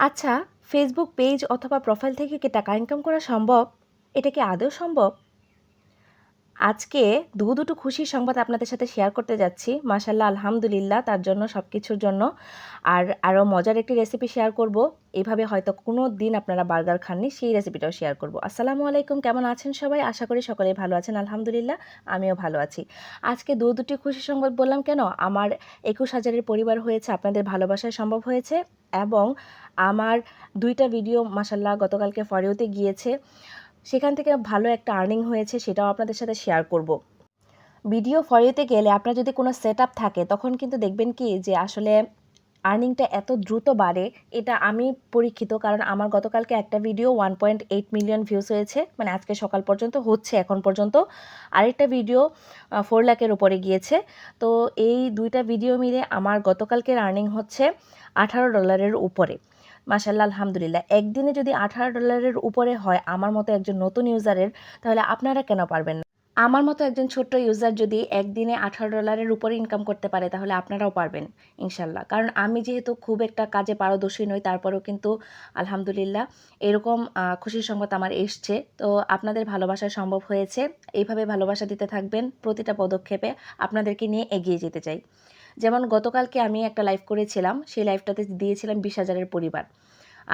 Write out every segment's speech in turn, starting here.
আচ্ছা Facebook page অথবা profile থেকে কি টাকা ইনকাম করা সম্ভব? এটা কি আদৌ সম্ভব? আজকে দু দুটো খুশির সংবাদ আপনাদের সাথে শেয়ার করতে যাচ্ছি। মাশাল্লাহ আলহামদুলিল্লাহ, তার জন্য সব কিছুর জন্য। আর আরও মজার একটি রেসিপি শেয়ার করব। এইভাবে হয়তো কোনো দিন আপনারা বার্গার খাননি, সেই রেসিপিটাও শেয়ার করব। আসসালামু আলাইকুম, কেমন আছেন সবাই? আশা করি সকলেই ভালো আছেন, আলহামদুলিল্লাহ, আমিও ভালো আছি। আজকে দু দুটি খুশি সংবাদ বললাম কেন? আমার একুশ হাজারের পরিবার হয়েছে, আপনাদের ভালোবাসায় সম্ভব হয়েছে। এবং আমার দুইটা ভিডিও মাসাল্লাহ গতকালকে ফরেওতে গিয়েছে। সেখান থেকে ভালো একটা আর্নিং হয়েছে সেটাও আপনাদের সাথে শেয়ার করব। ভিডিও ফরেতে গেলে আপনার যদি কোনো সেট থাকে, তখন কিন্তু দেখবেন কি যে আসলে আর্নিংটা এত দ্রুত বাড়ে, এটা আমি পরীক্ষিত কারণ আমার গতকালকে একটা video one point eight million views হয়েছে মানে আজকে সকাল পর্যন্ত হচ্ছে, এখন পর্যন্ত আরেকটা ভিডিও ফোর লাখের উপরে গিয়েছে। তো এই দুইটা ভিডিও মিলে আমার গতকালকের আর্নিং হচ্ছে আঠারো ডলারের উপরে। মাসাল্লাহ আলহামদুলিল্লাহ। একদিনে যদি আঠারো ডলারের উপরে হয় আমার মতো একজন নতুন ইউজারের, তাহলে আপনারা কেন পারবেন না? আমার মতো একজন ছোট্ট ইউজার যদি একদিনে আঠারো ডলারের উপরে ইনকাম করতে পারে, তাহলে আপনারাও পারবেন ইনশাল্লাহ কারণ আমি যেহেতু খুব একটা কাজে পারদর্শী নই, তারপরেও কিন্তু আলহামদুলিল্লাহ এরকম খুশির সংবাদ আমার এসছে। তো আপনাদের ভালোবাসা সম্ভব হয়েছে। এইভাবে ভালোবাসা দিতে থাকবেন প্রতিটা পদক্ষেপে। আপনাদেরকে নিয়ে এগিয়ে যেতে চাই। যেমন গতকালকে আমি একটা লাইভ করেছিলাম, সেই লাইভটাতে দিয়েছিলাম বিশ হাজারের পরিবার।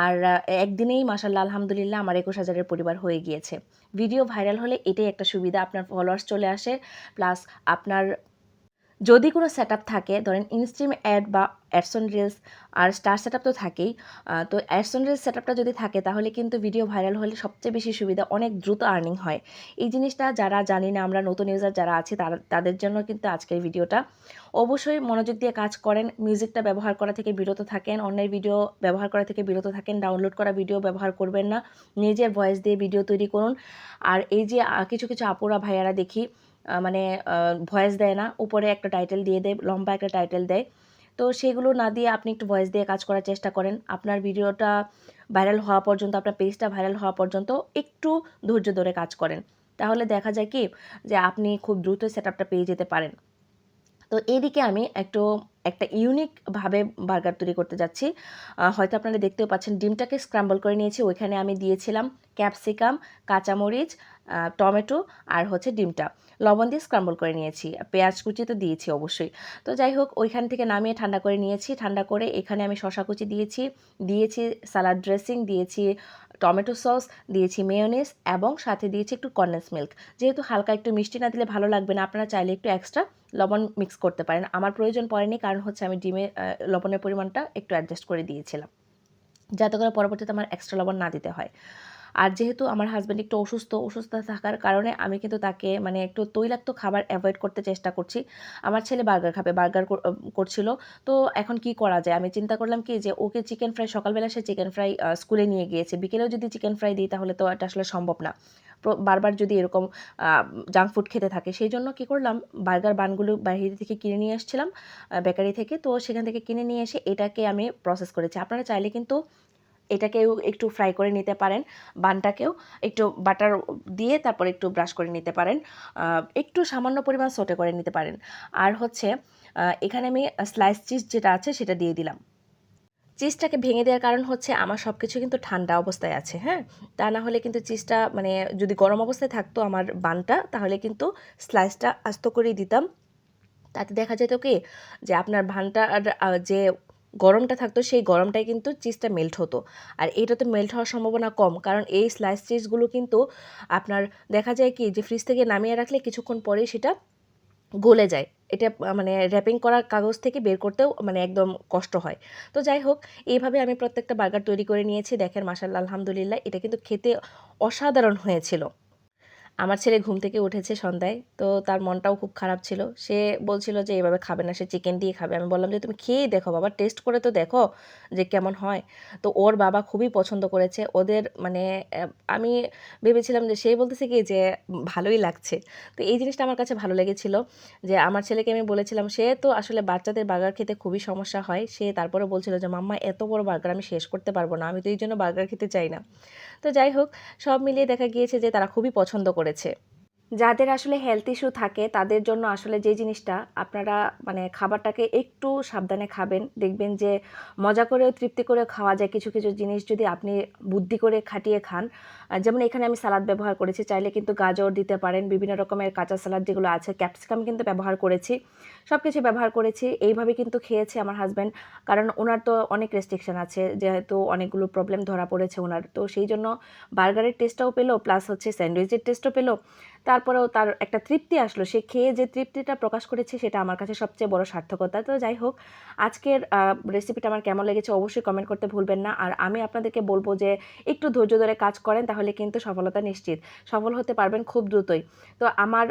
আর একদিনেই মাসাল্লাহ আলহামদুলিল্লাহ আমার একুশ হাজারের পরিবার হয়ে গিয়েছে। ভিডিও ভাইরাল হলে এটাই একটা সুবিধা, আপনার ফলোয়ার্স চলে আসে প্লাস আপনার যদি কোনো সেট থাকে, ধরেন ইনস্ট্রিম অ্যাড বা অ্যাডসন রিলস আর স্টার সেট তো থাকেই তো অ্যাডসন রিলস সেট যদি থাকে, তাহলে কিন্তু ভিডিও ভাইরাল হলে সবচেয়ে বেশি সুবিধা অনেক দ্রুত আর্নিং হয়। এই জিনিসটা যারা জানি না, আমরা নতুন ইউজার যারা আছে, তারা, তাদের জন্য কিন্তু আজকের ভিডিওটা অবশ্যই মনোযোগ দিয়ে কাজ করেন মিউজিকটা ব্যবহার করা থেকে বিরত থাকেন, অন্যের ভিডিও ব্যবহার করা থেকে বিরত থাকেন ডাউনলোড করা ভিডিও ব্যবহার করবেন না, নিজের ভয়েস দিয়ে ভিডিও তৈরি করুন। আর এই যে কিছু কিছু আপুরা, ভাইয়ারা দেখি মানে ভয়েস দেয় না। উপরে একটা টাইটেল দিয়ে দেয়, লম্বা একটা টাইটেল দেয়। তো সেগুলো না দিয়ে আপনি একটু ভয়েস দিয়ে কাজ করার চেষ্টা করেন। আপনার ভিডিওটা ভাইরাল হওয়া পর্যন্ত, আপনার পেজটা ভাইরাল হওয়া পর্যন্ত একটু ধৈর্য ধরে কাজ করেন। তাহলে দেখা যায় কি? যে আপনি খুব দ্রুত সেট আপটা পেয়ে যেতে পারেন। তো এদিকে আমি একটু একটা ইউনিকভাবে বার্গার তৈরি করতে যাচ্ছি। হয়তো আপনারা দেখতেও পাচ্ছেন, ডিমটাকে স্ক্রাম্বল করে নিয়েছি। ওইখানে আমি দিয়েছিলাম ক্যাপসিকাম কাঁচামরিচ টমেটো আর হচ্ছে ডিমটা। লবণ দিয়ে স্ক্রাম্বল করে নিয়েছি। পেঁয়াজ কুচি তো দিয়েছি অবশ্যই। তো যাই হোক, ওইখান থেকে নামিয়ে ঠান্ডা করে নিয়েছি। ঠান্ডা করে এখানে আমি শশা কুচি দিয়েছি দিয়েছি সালাদ ড্রেসিং দিয়েছি টমেটো সস, দিয়েছি মেয়োনিস এবং সাথে দিয়েছি একটু কন্ডেন্স মিল্ক যেহেতু হালকা একটু মিষ্টি না দিলে ভালো লাগবে না, আপনারা চাইলে একটু এক্সট্রা লবণ মিক্স করতে পারেন। আমার প্রয়োজন পড়েনি কারণ হচ্ছে আমি ডিমে লবণের পরিমাণটা একটু অ্যাডজাস্ট করে দিয়েছিলাম। যাতে করে পরবর্তীতে আমার এক্সট্রা লবণ না দিতে হয়। আর যেহেতু আমার হাজব্যান্ড একটু অসুস্থ অসুস্থ থাকার কারণে আমি কিন্তু তাকে মানে একটু তৈলাক্ত খাবার অ্যাভয়েড করতে চেষ্টা করছি। আমার ছেলে বার্গার খাবে বার্গার করছিল। তো এখন কি করা যায়? আমি চিন্তা করলাম কি যে ওকে চিকেন ফ্রাই সকালবেলা সে চিকেন ফ্রাই স্কুলে নিয়ে গিয়েছে। বিকেলেও যদি চিকেন ফ্রাই দিই তাহলে তো এটা আসলে সম্ভব না। বারবার যদি এরকম জাঙ্ক ফুড খেতে থাকে, সেই জন্য কী করলাম বার্গার বানগুলো বাইরে থেকে কিনে নিয়ে এসেছিলাম বেকারি থেকে। তো সেখান থেকে কিনে নিয়ে এসে এটাকে আমি প্রসেস করেছি। আপনারা চাইলে কিন্তু এটাকেও একটু ফ্রাই করে নিতে পারেন। বানটাকেও একটু বাটার দিয়ে তারপর একটু ব্রাশ করে নিতে পারেন। একটু সামান্য পরিমাণ সোটে করে নিতে পারেন। আর হচ্ছে এখানে আমি স্লাইস চিজ যেটা আছে সেটা দিয়ে দিলাম। চিজটাকে ভেঙে দেওয়ার কারণ হচ্ছে, আমার সব কিছু কিন্তু ঠান্ডা অবস্থায় আছে হ্যাঁ? তা না হলে কিন্তু চিজটা মানে যদি গরম অবস্থায় থাকতো আমার বানটা, তাহলে কিন্তু স্লাইসটা আস্ত করেই দিতাম। তাতে দেখা যেত কি, যে আপনার ভানটা যে গরমটা থাকতো, সেই গরমটাই কিন্তু চিজটা মেল্ট হতো। আর এইটাতে মেল্ট হওয়ার সম্ভাবনা কম, কারণ এই স্লাইস চিজগুলো কিন্তু আপনার দেখা যায় কি যে ফ্রিজ থেকে নামিয়ে রাখলে কিছুক্ষণ পরেই সেটা গলে যায়। এটা মানে র্যাপিং করা কাগজ থেকে বের করতেও মানে একদম কষ্ট হয়। তো যাই হোক, এইভাবে আমি প্রত্যেকটা বার্গার তৈরি করে নিয়েছি। দেখেন মাসাল্লাহ আলহামদুলিল্লাহ, এটা কিন্তু খেতে অসাধারণ হয়েছিল। আমার ছেলে ঘুম থেকে উঠেছে সন্ধ্যায়, তো তার মনটাও খুব খারাপ ছিল। সে বলছিল যে, এভাবে খাবে না, সে চিকেন দিয়ে খাবে। আমি বললাম যে, তুমি খেয়েই দেখো বাবা টেস্ট করে তো দেখো যে কেমন হয়। তো ওর বাবা খুবই পছন্দ করেছে। ওদের মানে আমি ভেবেছিলাম যে, সে বলতেছে কি যে, ভালোই লাগছে। তো এই জিনিসটা আমার কাছে ভালো লেগেছিল যে, আমার ছেলেকে আমি বলেছিলাম, সে তো আসলে বাচ্চাদের বার্গার খেতে খুবই সমস্যা হয়। সে তারপরে বলছিল যে, মাম্মা, এত বড় বার্গার আমি শেষ করতে পারব না। আমি তো এই জন্য বার্গার খেতে চাই না। তো যাই হোক সব মিলিয়ে দেখা গিয়েছে যে তারা খুবই পছন্দ করেছে। যাদের আসলে হেলথ ইস্যু থাকে, তাদের জন্য আসলে যে জিনিসটা আপনারা মানে খাবারটাকে একটু সাবধানে খাবেন। দেখবেন যে মজা করেও তৃপ্তি করে খাওয়া যায়। কিছু কিছু জিনিস যদি আপনি বুদ্ধি করে খাটিয়ে খান যেমন এখানে আমি সালাদ ব্যবহার করেছি, চাইলে কিন্তু গাজর দিতে পারেন, বিভিন্ন রকমের কাঁচা সালাদ যেগুলো আছে ক্যাপসিকাম কিন্তু ব্যবহার করেছি। সব কিছু ব্যবহার করেছি, এইভাবে কিন্তু খেয়েছে আমার হাজব্যান্ড কারণ ওনার তো অনেক রেস্ট্রিকশন আছে, যেহেতু অনেকগুলো প্রবলেম ধরা পড়েছে ওনার তো সেই জন্য বার্গারের টেস্টটাও পেল প্লাস হচ্ছে স্যান্ডউইচের টেস্টও পেল। তারপরেও তার একটা তৃপ্তি আসলো। সে খেয়ে যে তৃপ্তিটা প্রকাশ করেছে সেটা আমার কাছে সবচেয়ে বড় সার্থকতা। তো যাই হোক, আজকের রেসিপিটা আমার কেমন লেগেছে অবশ্যই কমেন্ট করতে ভুলবেন না। আর আমি আপনাদেরকে বলব যে একটু ধৈর্য ধরে কাজ করেন, তাহলে কিন্তু সফলতা নিশ্চিত। সফল হতে পারবেন খুব দ্রুতই। তো আমার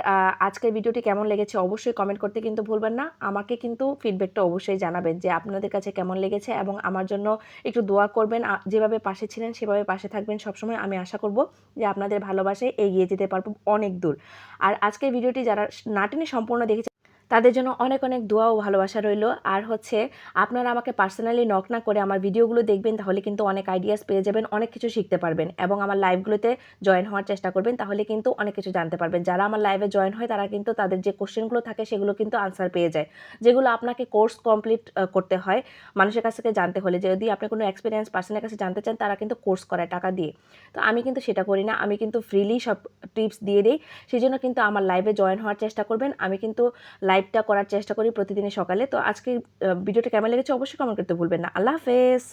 আজকের ভিডিওটি কেমন লেগেছে অবশ্যই কমেন্ট করতে কিন্তু ভুলবেন না। আমাকে কিন্তু ফিডব্যাকটা অবশ্যই জানাবেন যে আপনাদের কাছে কেমন লেগেছে এবং আমার জন্য একটু দোয়া করবেন। যেভাবে পাশে ছিলেন সেভাবে পাশে থাকবেন সবসময়। আমি আশা করব যে আপনাদের ভালোবাসায় এগিয়ে যেতে পারব অনেক দূর। আর আজকের ভিডিওটি যারা নাটিনি সম্পূর্ণ দেখেছে তাদের জন্য অনেক অনেক দোয়া ও ভালোবাসা রইল। আর হচ্ছে, আপনারা আমাকে পার্সোনালি নক না করে আমার ভিডিওগুলো দেখবেন, তাহলে কিন্তু অনেক আইডিয়াস পেয়ে যাবেন, অনেক কিছু শিখতে পারবেন এবং আমার লাইভগুলোতে জয়েন হওয়ার চেষ্টা করবেন, তাহলে কিন্তু অনেক কিছু জানতে পারবেন। যারা আমার লাইভে জয়েন হয়, তারা কিন্তু তাদের যে কোশ্চেনগুলো থাকে, সেগুলো কিন্তু আনসার পেয়ে যায়। যেগুলো আপনাকে কোর্স কমপ্লিট করতে হয়, মানুষের কাছ থেকে জানতে হলে। যদি আপনি কোনো এক্সপিরিয়েন্স পার্সনের কাছে জানতে চান, তারা কিন্তু কোর্স করায় টাকা দিয়ে। তো আমি কিন্তু সেটা করি না। আমি কিন্তু ফ্রিলি সব টিপস দিয়ে দিই। সেই জন্য কিন্তু আমার লাইভে জয়েন হওয়ার চেষ্টা করবেন। আমি কিন্তু লাইভটা করার চেষ্টা করি প্রতিদিনের সকালে। তো আজকে ভিডিওটা কেমন লেগেছে অবশ্যই কমেন্ট করতে ভুলবেন না। আল্লাহ হাফেজ!